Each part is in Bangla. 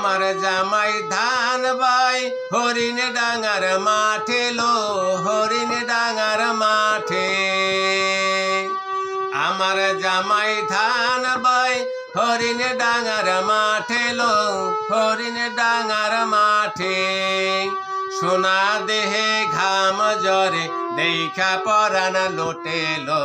আমার জামাই ধান বাই, হরিণ ডাঙার মাঠে লো, হরিণ ডাঙার মাঠে। আমার জামাই ধান বাই, হরিণ ডাঙার মাঠে লো, হরিণ ডাঙার মাঠে। সোনা দেহে ঘাম জরে দেখা পরান লোটেলো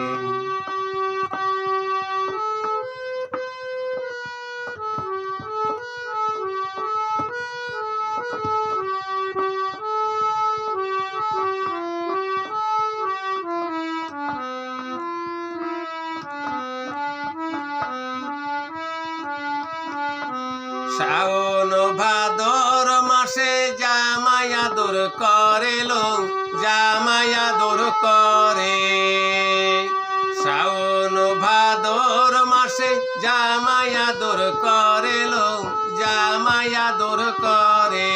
শ্রাবণ ভাদর মাসে জামায়াদুর করেলো জামায়াদুর করে। শ্রাবণ ভাদর মাসে জামায়াদুর জামায়া জামায়াদুর করে।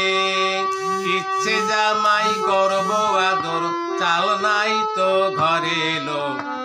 ইচ্ছে জামাই গর্ব আদর, চাল নাই তো ঘরে বকুল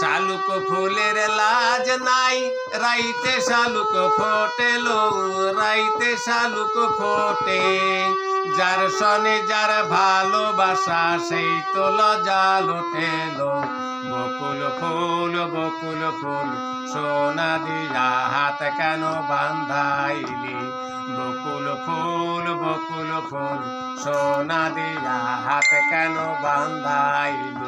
শালুক ফুলের লাজ নাই। রাইতে শালুক ফোটেলো, রাইতে শালুক ফোটে। যার সনে যার ভালোবাসা, সেই তো লজা লোটেলো বকুল ফুল বকুল ফুল, সোনা দিয়া হাত কেন বান্ধাইলি? বকুল ফুল বকুল ফুল, সোনা দিয়া হাত কেন বান্ধাইলি?